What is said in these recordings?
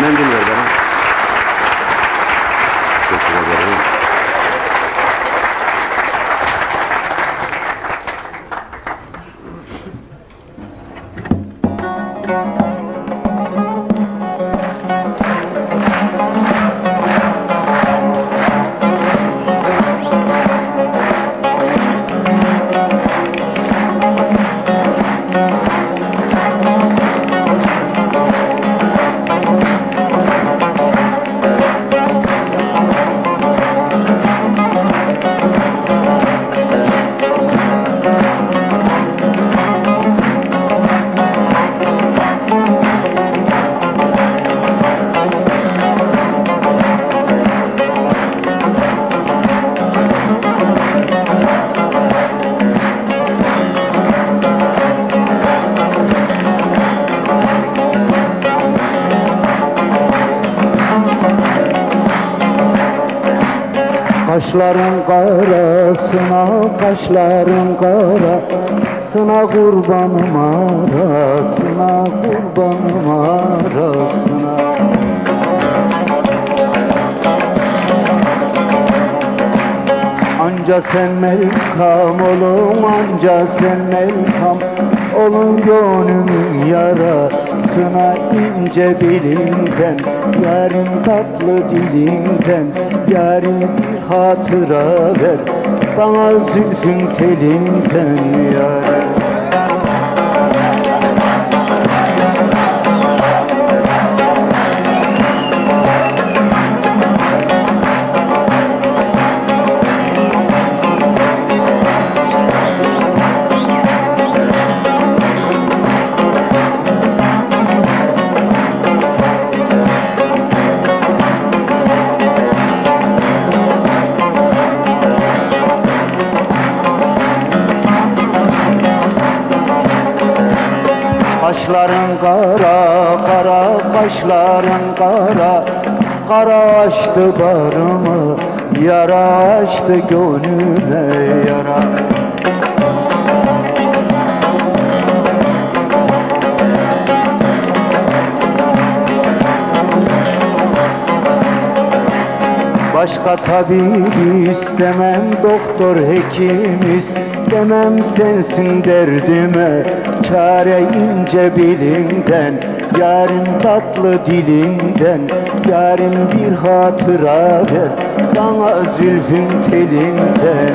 Mendil ver bana. Teşekkür ederim. Kaşların karasına, kaşların karasına Kurbanım arasına, kurbanım arasına Anca sen melkam olun, anca sen melkam Olun. Gönlümün yarasına ince belinden Yarın tatlı dilinden Yarın bir hatıra ver. Bana zülfün telinden yarın Kaşların kara, kara, kaşların kara. Kara açtı barımı, yara açtı gönlüme yara Başka tabip istemem, doktor hekim istemem. Sensin derdime, çare ince bilimden Yarın tatlı dilinden, yarın bir hatıra ver Bana zülfün telinden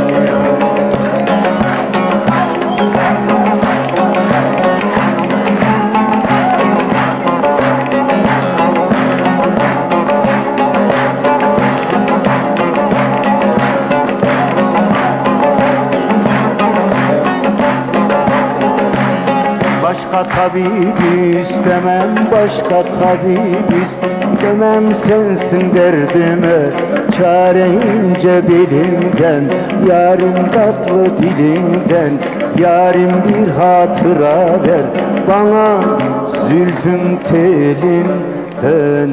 Başka tabip istemem, başka tabip istemem. Sensin derdime, çare ince bilimden Yarın tatlı dilimden, yarın bir hatıra ver Bana zülfün telinden